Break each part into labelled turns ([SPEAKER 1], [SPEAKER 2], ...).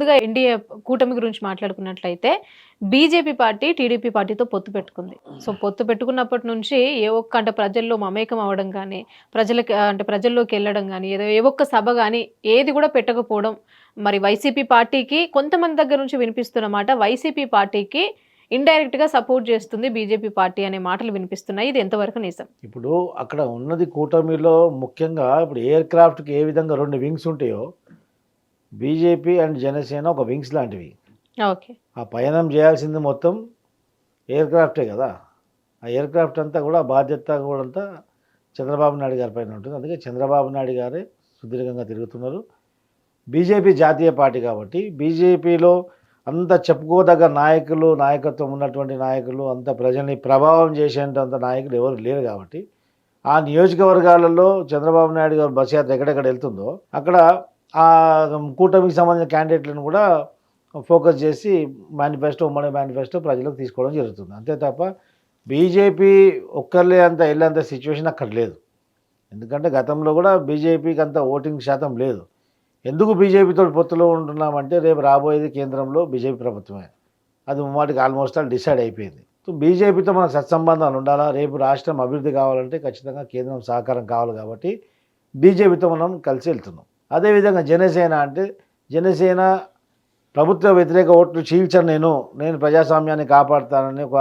[SPEAKER 1] ముందుగా ఎన్డీఏ కూటమి గురించి మాట్లాడుకున్నట్లయితే బీజేపీ పార్టీ టీడీపీ పార్టీతో పొత్తు పెట్టుకుంది. సో పొత్తు పెట్టుకున్నప్పటి నుంచి ఏ ఒక్క అంటే ప్రజల్లో మమేకం అవ్వడం కానీ ప్రజలకి అంటే ప్రజల్లోకి వెళ్ళడం కానీ ఏదో ఏ ఒక్క సభ కానీ ఏది కూడా పెట్టకపోవడం మరి వైసీపీ పార్టీకి కొంతమంది దగ్గర నుంచి వినిపిస్తున్నమాట వైసీపీ పార్టీకి ఇండైరెక్ట్గా సపోర్ట్ చేస్తుంది బీజేపీ పార్టీ అనే మాటలు వినిపిస్తున్నాయి. ఇది ఎంతవరకు నిజం?
[SPEAKER 2] ఇప్పుడు అక్కడ ఉన్నది కూటమిలో ముఖ్యంగా ఇప్పుడు ఎయిర్ క్రాఫ్ట్కి ఏ విధంగా రెండు వింగ్స్ ఉంటాయో బీజేపీ అండ్ జనసేన ఒక వింగ్స్ లాంటివి.
[SPEAKER 1] ఓకే.
[SPEAKER 2] ఆ పయనం చేయాల్సింది మొత్తం ఎయిర్ క్రాఫ్టే కదా. ఆ ఎయిర్ క్రాఫ్ట్ అంతా కూడా బాధ్యత కూడా అంతా చంద్రబాబు నాయుడు గారి పైన ఉంటుంది. అందుకే చంద్రబాబు నాయుడు గారే సుదీర్ఘంగా తిరుగుతున్నారు. బీజేపీ జాతీయ పార్టీ కాబట్టి బీజేపీలో అంత చెప్పుకోదగ్గ నాయకులు నాయకత్వం ఉన్నటువంటి నాయకులు అంత ప్రజల్ని ప్రభావం చేసేంత నాయకులు ఎవరు లేరు కాబట్టి ఆ నియోజకవర్గాలలో చంద్రబాబు నాయుడు గారు బస్ యాత్ర ఎక్కడెక్కడ వెళ్తుందో అక్కడ ఆ కూటమికి సంబంధించిన క్యాండిడేట్లను కూడా ఫోకస్ చేసి మేనిఫెస్టో ఉమ్మడి మేనిఫెస్టో ప్రజలకు తీసుకోవడం జరుగుతుంది. అంతే తప్ప బీజేపీ ఒక్కర్లే అంత వెళ్ళేంత సిచ్యువేషన్ అక్కడ లేదు. ఎందుకంటే గతంలో కూడా బీజేపీకి అంత ఓటింగ్ శాతం లేదు. ఎందుకు బీజేపీతో పొత్తులో ఉంటున్నామంటే రేపు రాబోయేది కేంద్రంలో బీజేపీ ప్రభుత్వమే. అది ముమ్మాటికి ఆల్మోస్ట్ ఆల్ డిసైడ్ అయిపోయింది. సో బీజేపీతో మనకు సత్సంబంధాలు ఉండాలా? రేపు రాష్ట్రం అభివృద్ధి కావాలంటే ఖచ్చితంగా కేంద్రం సహకారం కావాలి కాబట్టి బీజేపీతో మనం కలిసి వెళ్తున్నాం. అదేవిధంగా జనసేన అంటే జనసేన ప్రభుత్వ వ్యతిరేక ఓట్లు చీల్చను నేను. నేను ప్రజాస్వామ్యాన్ని కాపాడుతానని ఒక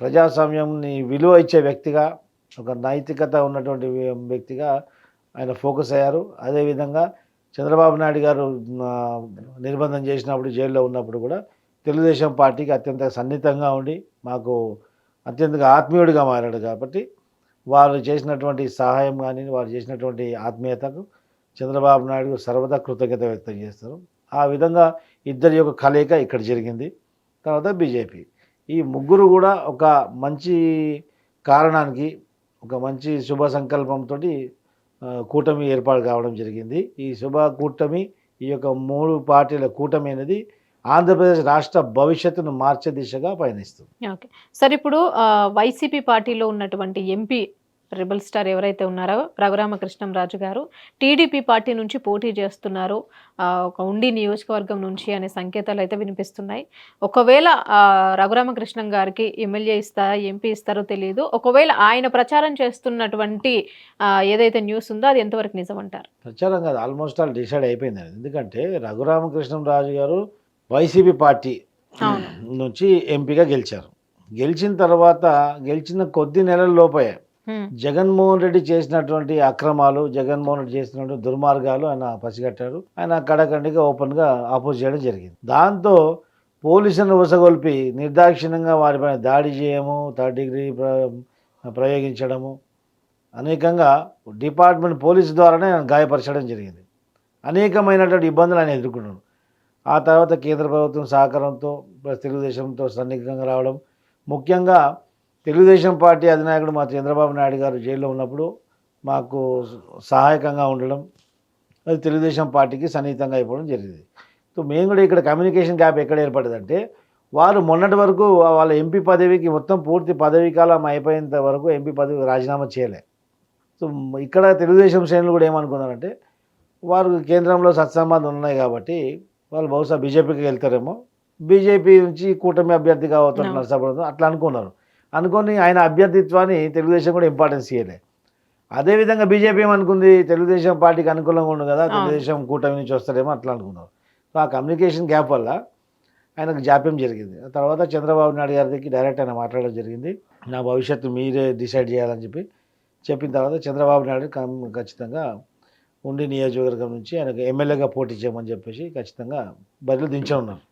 [SPEAKER 2] ప్రజాస్వామ్యంని విలువ ఇచ్చే వ్యక్తిగా ఒక నైతికత ఉన్నటువంటి వ్యక్తిగా ఆయన ఫోకస్ అయ్యారు. అదేవిధంగా చంద్రబాబు నాయుడు గారు నిర్బంధం చేసినప్పుడు జైల్లో ఉన్నప్పుడు కూడా తెలుగుదేశం పార్టీకి అత్యంత సన్నిహితంగా ఉండి మాకు అత్యంతగా ఆత్మీయుడిగా మారాడు కాబట్టి వారు చేసినటువంటి సహాయం కానీ వారు చేసినటువంటి ఆత్మీయతకు చంద్రబాబు నాయుడు సర్వదా కృతజ్ఞత వ్యక్తం చేస్తారు. ఆ విధంగా ఇద్దరి యొక్క కలయిక ఇక్కడ జరిగింది. తర్వాత బీజేపీ. ఈ ముగ్గురు కూడా ఒక మంచి కారణానికి ఒక మంచి శుభ సంకల్పంతో కూటమి ఏర్పాటు కావడం జరిగింది. ఈ శుభ కూటమి ఈ యొక్క మూడు పార్టీల కూటమి అనేది ఆంధ్రప్రదేశ్ రాష్ట్ర భవిష్యత్తును మార్చే దిశగా పయనిస్తుంది.
[SPEAKER 1] ఓకే. సార్ ఇప్పుడు వైసీపీ పార్టీలో ఉన్నటువంటి ఎంపీ రెబల్ స్టార్ ఎవరైతే ఉన్నారో రఘురామకృష్ణంరాజు గారు టీడీపీ పార్టీ నుంచి పోటీ చేస్తున్నారు ఒక ఉండి నియోజకవర్గం నుంచి అనే సంకేతాలు అయితే వినిపిస్తున్నాయి ఒకవేళ రఘురామకృష్ణం గారికి ఎమ్మెల్యే ఇస్తారా ఎంపీ ఇస్తారో తెలియదు ఒకవేళ ఆయన ప్రచారం చేస్తున్నటువంటి ఏదైతే న్యూస్ ఉందో అది ఎంతవరకు నిజం అంటారు
[SPEAKER 2] ప్రచారం కాదు ఆల్మోస్ట్ ఆల్ డిసైడ్ అయిపోయింది. ఎందుకంటే రఘురామకృష్ణరాజు గారు వైసీపీ పార్టీ. నుంచి ఎంపీగా గెలిచారు గెలిచిన తర్వాత గెలిచిన కొద్ది నెలల లోపే. జగన్మోహన్ రెడ్డి చేసినటువంటి అక్రమాలు జగన్మోహన్ రెడ్డి చేసినటువంటి దుర్మార్గాలు ఆయన పసిగట్టారు. ఆయన కడకండిగా ఓపెన్గా ఆపోజ్ చేయడం జరిగింది. దాంతో పోలీసులను ఉసగొల్పి నిర్దాక్షిణ్యంగా వారిపైన దాడి చేయము థర్డ్ డిగ్రీ ప్ర ప్రయోగించడము అనేకంగా డిపార్ట్మెంట్ పోలీసు ద్వారానే ఆయన గాయపరచడం జరిగింది. అనేకమైనటువంటి ఇబ్బందులు ఆయన ఎదుర్కొన్నాడు. ఆ తర్వాత కేంద్ర ప్రభుత్వం సహకారంతో ప్లస్ తెలుగుదేశంతో సన్నిహితంగా రావడం ముఖ్యంగా తెలుగుదేశం పార్టీ అధినాయకుడు మా చంద్రబాబు నాయుడు గారు జైల్లో ఉన్నప్పుడు మాకు సహాయకంగా ఉండడం అది తెలుగుదేశం పార్టీకి సన్నిహితంగా అయిపోవడం జరిగింది. సో మేము కూడా ఇక్కడ కమ్యూనికేషన్ గ్యాప్ ఎక్కడ ఏర్పడిందంటే వారు మొన్నటి వరకు వాళ్ళ ఎంపీ పదవికి మొత్తం పూర్తి పదవీ కాలం అయిపోయేంత వరకు ఎంపీ పదవికి రాజీనామా చేయలే. సో ఇక్కడ తెలుగుదేశం శ్రేణులు కూడా ఏమనుకున్నారంటే వారు కేంద్రంలో సత్సంబంధం ఉన్నాయి కాబట్టి వాళ్ళు బహుశా బీజేపీకి వెళ్తారేమో బీజేపీ నుంచి కూటమి అభ్యర్థిగా
[SPEAKER 1] అవును.
[SPEAKER 2] నరసాపురం అట్లా అనుకున్నారు. అనుకొని ఆయన అభ్యర్థిత్వాన్ని తెలుగుదేశం కూడా ఇంపార్టెన్స్ ఇవ్వలే అదేవిధంగా బీజేపీ ఏమనుకుంది? తెలుగుదేశం పార్టీకి అనుకూలంగా ఉండు కదా. తెలుగుదేశం కూటమి నుంచి వస్తారేమో అట్లా అనుకున్నారు. సో ఆ కమ్యూనికేషన్ గ్యాప్ వల్ల ఆయనకు జాప్యం జరిగింది. ఆ తర్వాత చంద్రబాబు నాయుడు గారి దగ్గరికి డైరెక్ట్ ఆయన మాట్లాడడం జరిగింది. నా భవిష్యత్తు మీరే డిసైడ్ చేయాలని చెప్పి చెప్పిన తర్వాత చంద్రబాబు నాయుడు ఖచ్చితంగా ఉండి నియోజకవర్గం నుంచి ఆయనకు ఎమ్మెల్యేగా పోటీ చేయమని చెప్పేసి ఖచ్చితంగా బరిలో దించే ఉన్నారు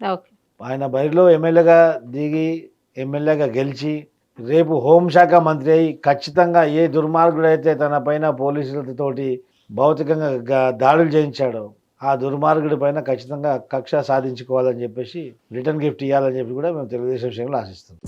[SPEAKER 1] ఓకే.
[SPEAKER 2] ఆయన బరిలో ఎమ్మెల్యేగా దిగి ఎమ్మెల్యేగా గెలిచి రేపు హోంశాఖ మంత్రి అయి ఖచ్చితంగా ఏ దుర్మార్గుడైతే తన పైన పోలీసులతోటి భౌతికంగా దాడులు చేయించాడో ఆ దుర్మార్గుడి పైన ఖచ్చితంగా కక్ష సాధించుకోవాలని చెప్పేసి రిటర్న్ గిఫ్ట్ ఇవ్వాలని చెప్పి కూడా మేము తెలుగుదేశం విషయంలో ఆశిస్తున్నాం.